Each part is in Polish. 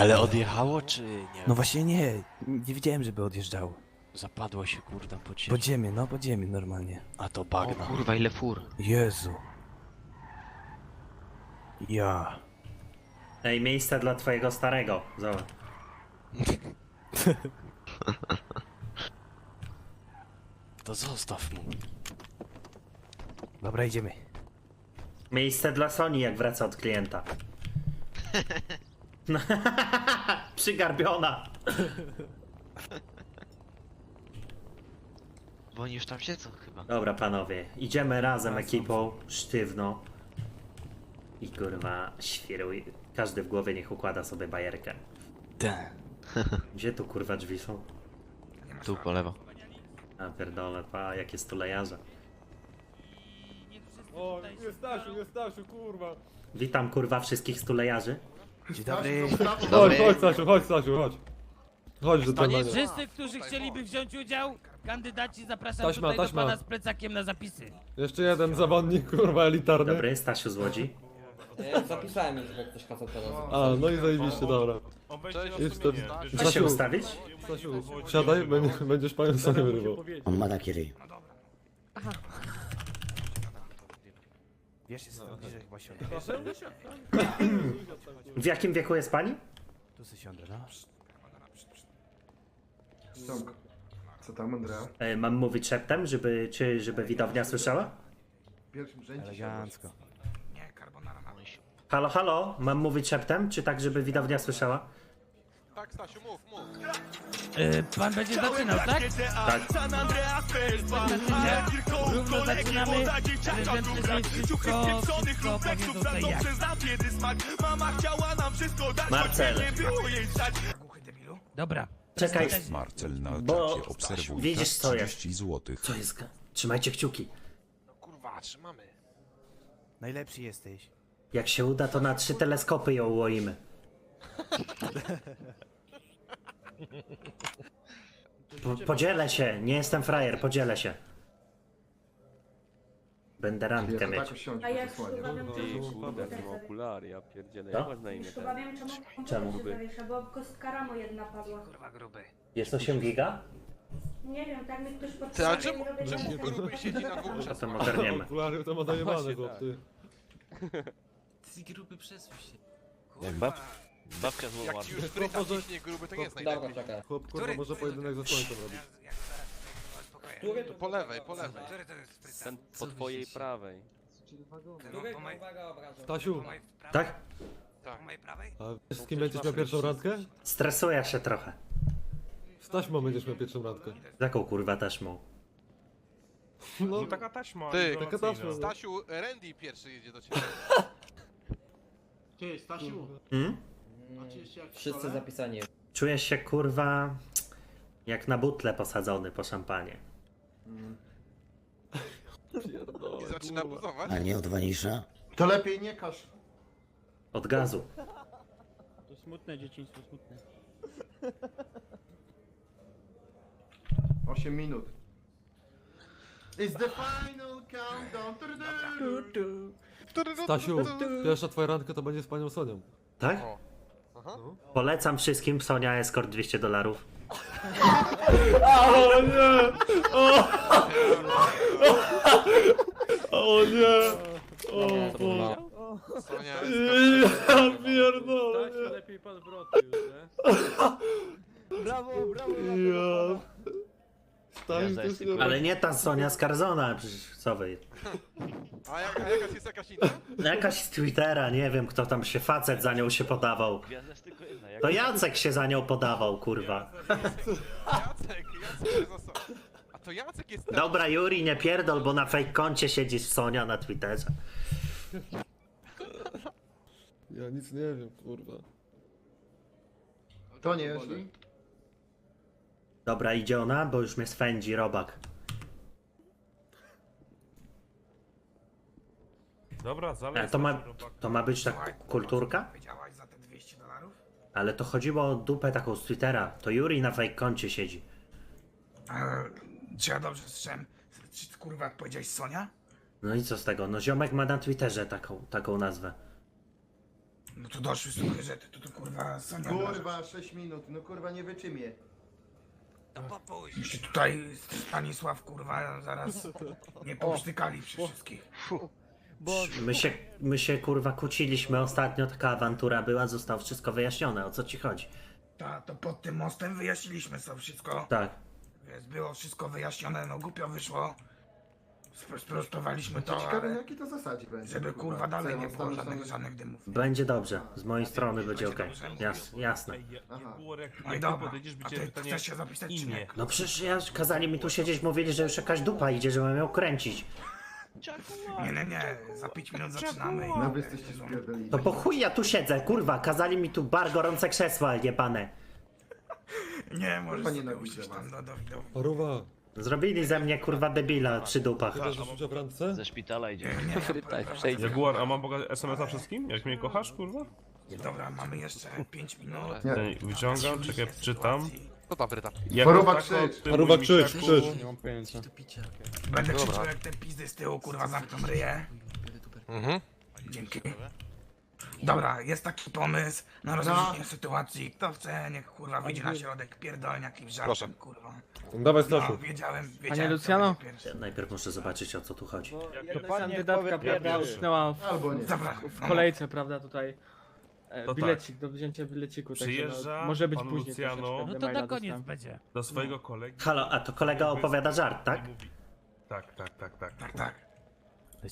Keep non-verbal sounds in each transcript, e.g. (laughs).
Ale odjechało czy nie? No właśnie nie, nie widziałem, żeby odjeżdżało. Zapadło się kurda po ciebie. Pod ziemię, no pod ziemię normalnie. A to O bagna. kurwa, ile fur. Jezu. Ja. Ej, miejsce dla twojego starego. Zobacz. (laughs) To zostaw mu. Dobra, idziemy. Miejsce dla Sony, jak wraca od klienta. (laughs) (laughs) Przygarbiona. Bo oni już tam siedzą chyba. Dobra, panowie. Idziemy razem ekipą, sztywno. I kurwa, świruj. Każdy w głowie niech układa sobie bajerkę. Ten. (laughs) Gdzie tu kurwa drzwi są? Tu po lewo. A pierdolę, pa, jakie stulejarze. O, jest Stasiu, jest Stasiu, kurwa. Witam kurwa wszystkich stulejarzy. Dzień dobry. Chodź, chodź Stasiu, chodź Stasiu, chodź. Chodź do trenera. Wszyscy, którzy chcieliby wziąć udział, kandydaci zapraszam Taśma, tutaj taśma. do pana z plecakiem na zapisy. Jeszcze jeden zawodnik, kurwa, elitarny. Dobry, Stasiu z Łodzi. E, Zapisałem już, że ktoś kazał teraz. A, no i zajebiście, dobra. Jestem. Chcesz się ustawić? Stasiu, wsiadaj, będziesz, będziesz panią sobie wyrywał. On ma taki ryj. Wiesz, jest bliżej chyba siądę. (laughs) W jakim wieku jest pani? Tu sobie siądę, no. Co tam, Andrea? E, mam mówić szeptem, żeby, czy, żeby widownia słyszała? W pierwszym rzędzie Elegancko. Halo, halo, mam mówić szeptem, czy tak, żeby widownia słyszała? E, pan będzie zaczynał, tak? Tak. Równo zaczynamy. Prezydent wcześniej wszystko, wszystko powiedzą co i jak. Marcel, Dobra. czekaj, Marcel na Bo czacie obserwuj widzisz, czas co jest. 30 złotych. co jest? Trzymajcie kciuki. Najlepszy jesteś. Jak się uda, to na trzy teleskopy ją ułoimy. Po, podzielę się, nie jestem frajer, podzielę się. Będę randkę to tak mieć. usiądź, A bo ja zasłania. chyba wiem, czemu kurde, okulary, ja pierdzielę. Co? na Już chyba wiem, czemu Czemu? komputer się zawiesza, bo kostka jedna padła. Jest 8 giga? Nie wiem, tak mi ktoś Ty, podpowiedział. a czemu, czemu tak gruby siedzi na górze? Czasem ogarniemy. Okulary to ma zajebane, chłop, (laughs) ty. Jak bab... Babcia złamała. Jak ci już fryta ciśnie gruby, to nie jest Dobra, najlepiej. czekaj. Chłop, kurwa, może pojedynek ze słońcem robić. Po lewej, po lewej. Ten po twojej prawej. Uwaga obrażam? Stasiu, Tak? a wiesz z kim będziesz miał pierwszą randkę? Stresuję się trochę. Z taśmą będziesz miał pierwszą randkę. Z jaką kurwa taśmą? No, taka taśma. Ty, taka taśma. Stasiu, Randy pierwszy jedzie do ciebie. (laughs) Ty, Stasiu, Hmm? Wszyscy zapisani. Czuję się kurwa jak na butle posadzony po szampanie. I zaczyna buzować. A nie od wanisza? To lepiej nie każ. Od gazu. To smutne dzieciństwo, smutne. 8 minut. It's the final countdown. Stasiu, pierwsza twoja randka to będzie z panią Sonią. Tak? O. Aha. Polecam wszystkim Sonia Escort 200 dolarów. O nie! O, o nie! O, Kurwa. Sonia ja pierdolę, nie. lepiej pan wroty już, Brawo, brawo, Ja... To jest. Ale nie ta Sonia z Carzona, przecież co wy. A, jak, a jakaś jest jakaś inna? Jakaś z Twittera, nie wiem kto tam się facet za nią się podawał. Gwiazda jest tylko jedna. Jak To Jacek się za nią podawał, kurwa. Jacek, Jacek jest oso- A to Jacek jest ten. Dobra Juri, nie pierdol, bo na fake koncie siedzisz Sonia na Twitterze. Ja nic nie wiem, kurwa. To nie jeśli. Dobra, idzie ona, bo już mnie swędzi robak. Dobra, Ale to ma, to ma być tak kulturka? Ale to chodziło o dupę taką z Twittera. To Juri na fake koncie siedzi. Czy ja dobrze słyszałem? Czy kurwa powiedziałeś Sonia? No i co z tego? No ziomek ma na Twitterze taką, taką nazwę. No to doszły słuchy, że ty to, to kurwa Sonia Kurwa, 6 minut, no kurwa nie wyczymie. Jeszcze tutaj Stanisław kurwa zaraz nie powsztykali przy wszystkich. My się, my się kurwa kłóciliśmy ostatnio, taka awantura była, zostało wszystko wyjaśnione, o co ci chodzi? Ta, to pod tym mostem wyjaśniliśmy sobie wszystko. Tak. Więc było wszystko wyjaśnione, no głupio wyszło. Spro- Sprostowaliśmy to, Ciekawe na ale jakiej to zasadzie będzie. żeby kurwa dalej nie było żadnych, żadnych dymów. Będzie dobrze, z mojej strony będzie okej. Jas, jasne. Aha. No i dobra, a ty chcesz się zapisać czy nie? No przecież ja, kazali mi tu siedzieć, mówili, że już jakaś dupa idzie, że mam ją kręcić. Nie, nie, nie, za 5 minut zaczynamy i... No wy jesteście. To po chuj ja tu siedzę, kurwa, kazali mi tu bar gorące krzesła jebane. Nie, możesz Chyba sobie nienawidzę usiąść tam do, do, do... Paruwa, Zrobili ze mnie kurwa debila przy dupach. chyba że rzucia w randce? Ze szpitala idzie. Nie, Frytaj, przejdzie. Jaguar, a mam pokazać SMS-a wszystkim? Jak mnie kochasz, kurwa? Dobra, mamy jeszcze 5 minut. Nie. Ten Wyciągam, czekaj, czytam. Co tam, Bryta? Paruwa tako, krzycz. ty, Paruwa mój krzycz, misiaku, krzycz. Będę krzyczał jak te pizdy z tyłu kurwa zamkną ryje. Mhm. Dzięki. Dobra, jest taki pomysł na rozwiązanie sytuacji. Kto chce, niech kurwa wyjdzie na środek, pierdolnie jakimś żartem, Proszę. kurwa. Dawaj No, Stasiu. wiedziałem, wiedziałem. Panie kto Luciano? będzie pierwszy. Najpierw muszę zobaczyć o co tu chodzi. Kandydatka prawda usnęła w, Albo nie. Dobra, w no, kolejce, prawda, tutaj. E, To bilecik, do wzięcia bileciku, także Przyjeżdża no, może być pan później Luciano. troszeczkę, No to maila na dostałem. będzie. do swojego kolegi. Halo, a to kolega opowiada żart, tak? I mówi- Tak, tak, tak, tak. tak, tak.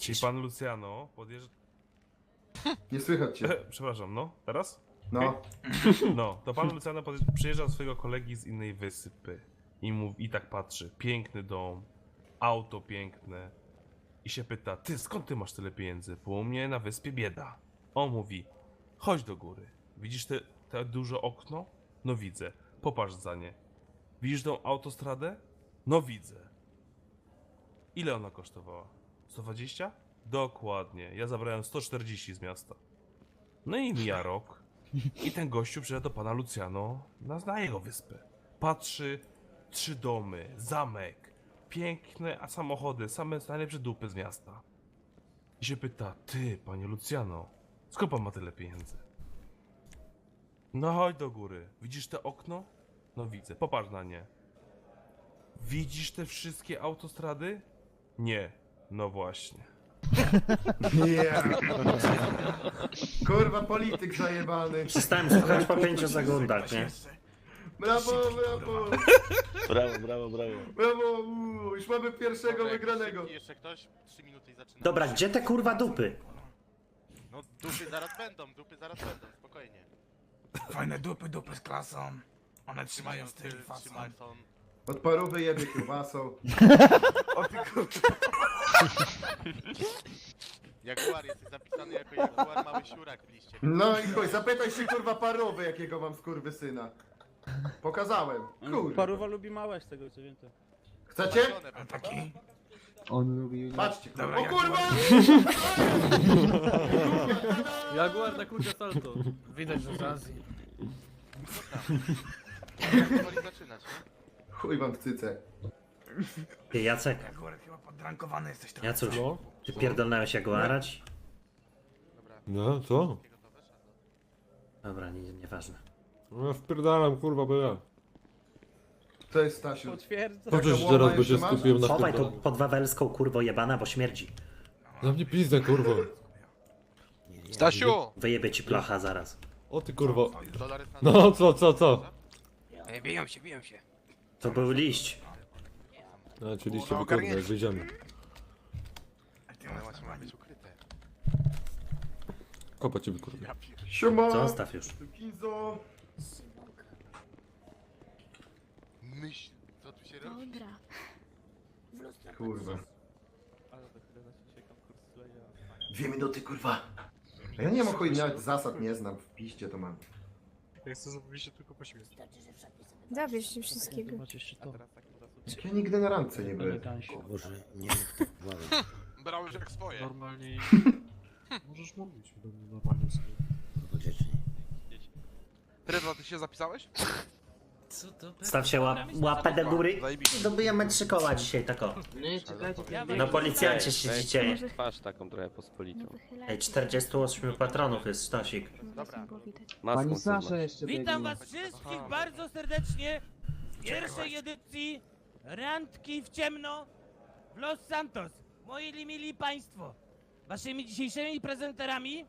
Czyli pan Luciano podjeżdża... Nie słychać cię. (laughs) Przepraszam, no, teraz? No. (laughs) No, to pan Luciano przyjeżdża do swojego kolegi z innej wysypy i mówi, i tak patrzy, piękny dom, auto piękne i się pyta, ty skąd ty masz tyle pieniędzy, bo u mnie na wyspie bieda. On mówi, chodź do góry, widzisz te, te duże okno? No widzę, popatrz za nie. Widzisz tą autostradę? No widzę. Ile ona kosztowała? 120? Dokładnie, ja zabrałem 140 z miasta. No i mija rok. I ten gościu przyjechał do pana Luciano na, na jego wyspę. Patrzy, trzy domy, zamek, piękne a samochody, same najlepsze dupy z miasta. I się pyta, ty, panie Luciano, skąd pan ma tyle pieniędzy? No chodź do góry. Widzisz te okno? No widzę, popatrz na nie. Widzisz te wszystkie autostrady? Nie. No właśnie. Nie. Kurwa, polityk zajebany. Przestałem słuchać po pięciu sekundach, nie? Brawo, brawo. Brawo, brawo, brawo. Brawo, uuu, już mamy pierwszego wygranego. Jeszcze ktoś? 3 minuty i zaczynamy. Dobra, gdzie te kurwa dupy? No dupy zaraz będą, dupy zaraz będą, spokojnie. Fajne dupy, dupy z klasą. One trzymają styl, fason. trzymają. Od parówy jebie kiełbasą. (laughs) Jaguar, jesteś zapisany jako Jaguar, mały siurak w liście. No i chuj, zapytaj się kurwa parówy, jakiego mam skurwysyna. Pokazałem. Kurwa. Paruwa lubi małe z tego co wiem to. Chcecie? Patrzone A będą. taki? Patrzcie. Dobra, O kurwa! Jaguar na kurczę salto. Widać, że z Azji. Powoli zaczynać, nie? Chuj wam w cyce. Ty Jacek, Jaguar chyba podrankowany jesteś trochę. Jacuś, No? ty pierdolnąłeś Jaguarać? No, co? Dobra, nie, nieważne. No ja wpierdalam, kurwa, bo ja. To jest Stasiu. Potwierdzam. To łoma teraz by się skupiłem na Chowaj tą wpierdalaniu. podwawelską kurwo jebana, bo śmierdzi. Na mnie pizdę, kurwa. Stasiu! Wyjebie ci placha zaraz. O ty kurwa. Dolar jest na No, co, co, co? Ej, biją się, biją się. To był liść. A, czyli się wykurwa, jak wyjdziemy. Ale właśnie ma być ukryte. Kopa cię. Ja pier... Siema. Zostaw już. Kinzo. Myśl, co tu się robi? Kurwa. Dwie minuty, kurwa. A Ja nie mam chuj, nawet zasad nie znam. W piście to mam. Ja chcę zapowiedzieć się tylko po śmierci. Zabierz się wszystkiego. Jak Ja nigdy na randce nie byłem. (laughs) Brałeś jak swoje. Normalnie. (laughs) Możesz mówić do mnie normalnie sobie. Trybno, ty się zapisałeś? Co to Staw się łap, łapę do góry. Dobijemy trzy koła dzisiaj, tako. No policjancie siedzicie. Może Twarz taką trochę pospolitą. wychylać. Ej, 48 patronów jest Stosik. Dobra. Było widać. Maską Sasza Witam was wszystkich bardzo serdecznie w pierwszej edycji Randki w ciemno w Los Santos. Moi mili państwo, waszymi dzisiejszymi prezenterami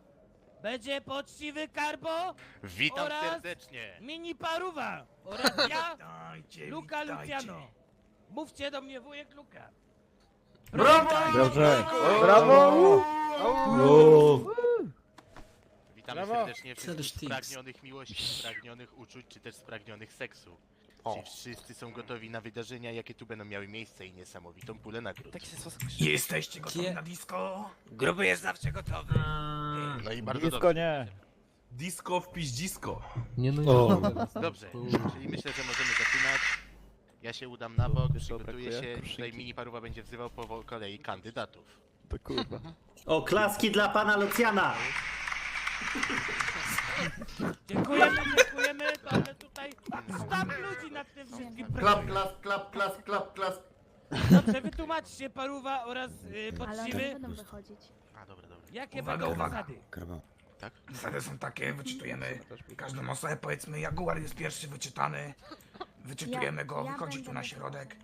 będzie poczciwy Karbo Witam Oraz- serdecznie. Mini Paruwa oraz (laughs) ja, Witajcie, Luka witajcie. Luciano. Mówcie do mnie wujek Luka. Brawo! Dobrze. Brawo! Witamy serdecznie wszystkich spragnionych miłości, spragnionych uczuć, czy też spragnionych seksu. Czy wszyscy są gotowi na wydarzenia, jakie tu będą miały miejsce i niesamowitą pulę nagród. Jesteście gotowi na disco? Gruby jest zawsze gotowy. No i bardzo dobrze. nie. Disco w piździsko. O, Dobrze, czyli myślę, że możemy zaczynać. Ja się udam na bok, przygotuję się. Tutaj mini paruwa będzie wzywał po kolei kandydatów. O, klaski dla pana Lucjana! Dziękujemy, to ale tutaj sztab ludzi nad tym wszystkim Klap, pracuje. klap, klap, klap, klap, klap. Dobrze, wytłumaczcie Paruwa oraz y, Ale one nie poczciwy, będą wychodzić. A dobra, dobra. jakie Uwaga, będą uwaga. zasady. Tak? Zasady są takie, wyczytujemy każdą osobę, powiedzmy Jaguar jest pierwszy wyczytany, wyczytujemy Ja- go, ja wychodzi będę tu na środek.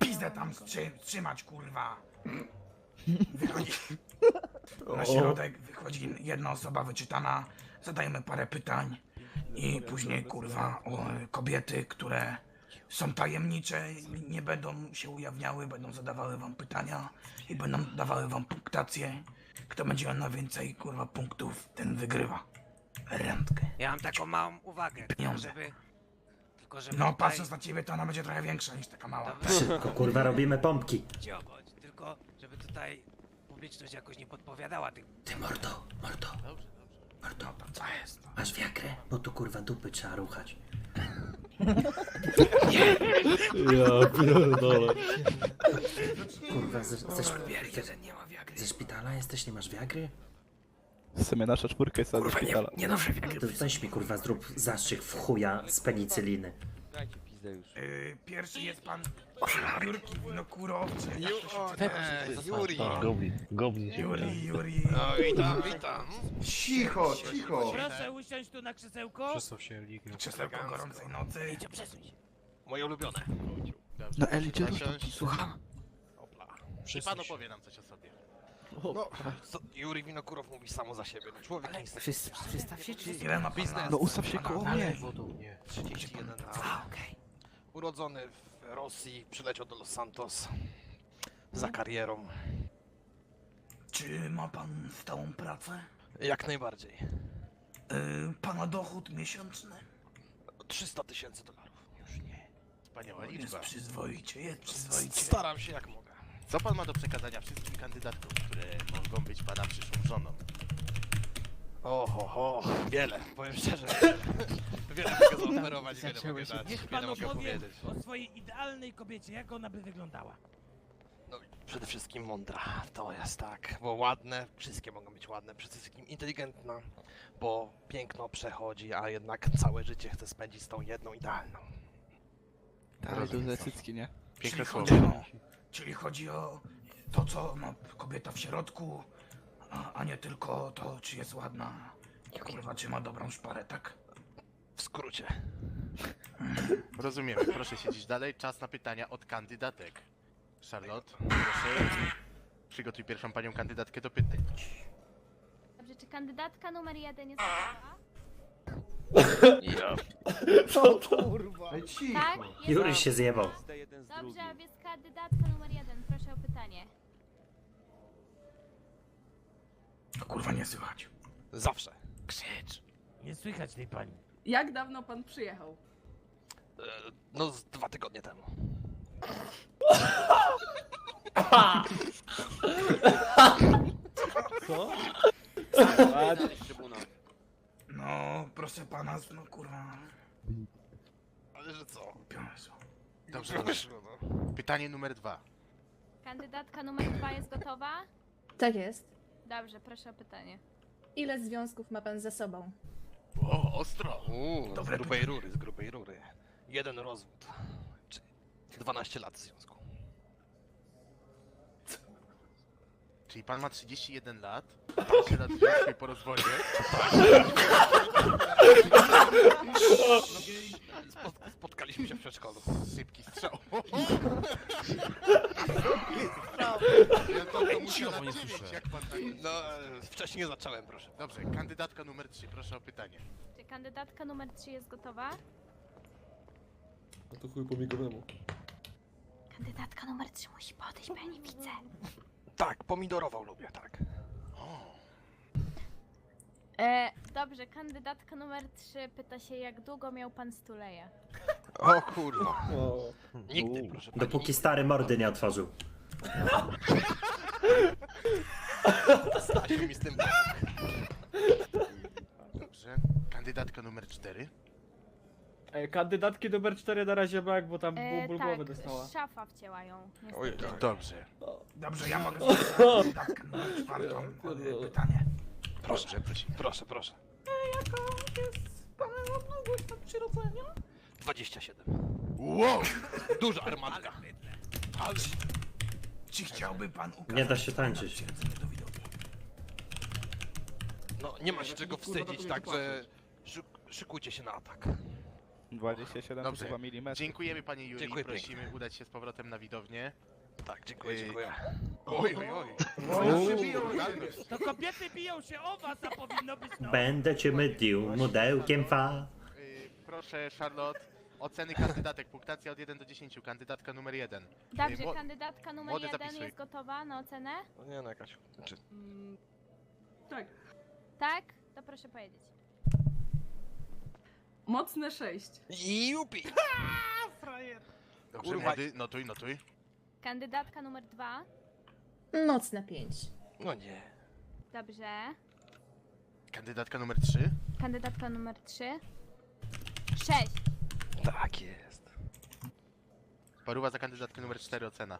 Pizdę tam strzy, trzymać, kurwa. (laughs) Wychodzi na środek, wychodzi jedna osoba wyczytana, zadajemy parę pytań i później, kurwa, o, kobiety, które są tajemnicze, nie będą się ujawniały, będą zadawały wam pytania i będą dawały wam punktację. Kto będzie miał najwięcej, kurwa, punktów, ten wygrywa. Randkę. Ja mam taką małą uwagę, Pieniądze. żeby... Tylko żeby No, tutaj- patrząc na ciebie, to ona będzie trochę większa niż taka mała. Szybko, kurwa, robimy pompki. Ciobądź, tylko żeby tutaj publiczność jakoś nie podpowiadała tych... Ty mordo, mordo, Dobrze, dobrze. mordo. Co jest? Masz wiagrę? Bo tu kurwa dupy trzeba ruchać. (laughs) ja pierdolę. Kurwa, ze, ze, szpitala, nie ma wiagry. ze szpitala jesteś, nie masz wiagry? W sumie nasza czwórka jest Kurwa, nie, nie noszę wiagry. To weź mi kurwa zrób zastrzyk w chuja z penicyliny. Dajcie pizdę już. Yy, pierwszy jest pan Jurki Winokurow, czy jak to się czyta? Juri. Goblin, goblin się Juri, Juri. No, witam, witam. Cicho, cicho. Proszę usiąść tu na krzesełko. Krzesełko gorącej nocy. Idź, przesuń się. Moje ulubione. No Eli, gdzie Słucham. I pan opowie nam coś o sobie. No, Juri Winokurow mówi samo za siebie. No, człowiek nie jest Przystaw się, czy... Ile ma biznes? No ustaw się koło mnie. mnie. 31 lat. A, okej. Urodzony w Rosji, przyleciał do Los Santos. Za karierą. Czy ma pan stałą pracę? Jak najbardziej. Yy, pana dochód miesięczny? 300 tysięcy dolarów. Już nie. Wspaniała Jest liczba. przyzwoicie, jest przyzwoicie. Staram się jak mogę. Co pan ma do przekazania wszystkim kandydatkom, które mogą być pana przyszłą żoną? Oho, ho, wiele, powiem szczerze. (laughs) Wiele mogę zaoferować, wiele mogę dać, Niech pan wiele mogę opowie powiedzieć. o swojej idealnej kobiecie, jak ona by wyglądała. No, przede wszystkim mądra, to jest tak, bo ładne, wszystkie mogą być ładne, przede wszystkim inteligentna, bo piękno przechodzi, a jednak całe życie chcę spędzić z tą jedną idealną. Ale duże cycki, nie? Piękne czyli słowo. chodzi, o, czyli chodzi o to, co ma kobieta w środku, a, a nie tylko to, czy jest ładna. Kurwa, czy ma dobrą szparę, tak? W skrócie. (laughs) Rozumiemy. Proszę siedzieć dalej. Czas na pytania od kandydatek. Charlotte, proszę. Przygotuj pierwszą panią kandydatkę do pytań. Dobrze, czy kandydatka numer jeden jest gotowa? Ej, cicho. Tak? Jest Juri się zjebał. Dobrze, a więc kandydatka numer jeden. Proszę o pytanie. To kurwa nie słychać. Zawsze. Krzycz. Nie słychać tej pani. Jak dawno pan przyjechał? E, No, z dwa tygodnie temu. Co? No, proszę pana, no kurwa. Ale że co? Piąsło. Dobrze, dobrze. Pytanie numer dwa. Kandydatka numer dwa jest gotowa? Tak jest. Dobrze, proszę o pytanie. Ile związków ma pan ze sobą? O, ostro. Uuu, z Dobre grubej rury, z grubej rury. jeden rozwód. Czy 12 lat w związku. Czyli pan ma 31 lat, 12 lat w związku i po rozwodzie. Spot spotkaliśmy się w przedszkolu. Szybki strzał. (laughs) Ja to, to muszę na dziewięć, jak pan tak... No, e, wcześniej zacząłem, proszę. Dobrze, kandydatka numer 3, proszę o pytanie. Czy kandydatka numer 3 jest gotowa? No to chuj po. Kandydatka numer 3 musi podejść, bo ja nie widzę. Tak, pomidorową lubię, tak. E, dobrze, kandydatka numer 3 pyta się, jak długo miał pan stuleje? O kurwa. O. Nigdy, proszę pani. Dopóki stary mordy nie otworzył. Stasiu mi z tym Dobrze, kandydatka numer 4. E, kandydatki numer 4 na razie brak, bo tam E, ból tak, głowy dostała. szafa wcięła ją. niestety. Oj, tak. Dobrze. Dobrze, ja mogę zadać (laughs) kandydatkę numer czwartą e, pytanie. Proszę, proszę, proszę. Jaka jest pana długość na przyrodzenia? 27. Wow! Duża armatka. Ale... Czy chciałby pan ukazać Nie da się tańczyć. No, nie ma się czego wstydzić, także szyk szykujcie się na atak. 27 Dobrze. milimetrów. Dziękujemy panie Julii, Dziękuję prosimy udać się z powrotem na widownię. Tak, dziękuję, Yy, dziękuję. Oj, oj, oj. To kobiety biją się o was, a powinno być no. Będę cię mylił modełkiem fa. Yy, Proszę Charlotte, oceny kandydatek, punktacja od 1 do 10, kandydatka numer 1. Dobrze, kandydatka numer młody 1 zapisuj. jest gotowa na ocenę? No nie no, jakaś... Czy... Tak. Tak? To proszę powiedzieć. Mocne 6. Jupi! (laughs) Dobrze, Kurwa. młody, notuj, notuj. Kandydatka numer 2. Mocne 5. No nie. Dobrze. Kandydatka numer 3. Kandydatka numer 3. 6. Tak jest. Paruwa za kandydatkę numer 4 ocena.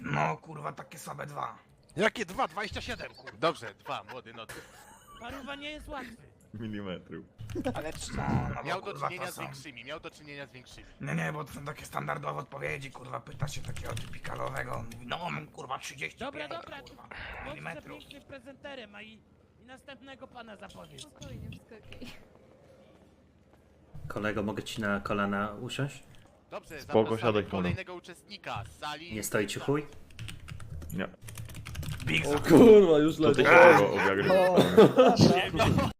No kurwa, takie słabe dwa. Jakie dwa? 27, kurde. Dobrze, dwa, młody, notuj. Paruwa nie jest łatwy. Milimetrów. Ale No, no Miał do kurwa, czynienia to z są. większymi, miał do czynienia z większymi. Nie, nie, bo to są takie standardowe odpowiedzi, kurwa, pyta się takiego on mówi, no mam kurwa 30 Dobra, dobra, kurwa, bądź milimetrów. prezenterem, a i, i następnego pana zapowiedz. Spokojnie, wszystko okej. Kolego, mogę ci na kolana usiąść? Dobrze, Spoko, zapraszamy siadaj, kolejnego uczestnika z sali. Nie stoi ci chuj? Nie. Big O kurwa, już leci. się tego. (laughs)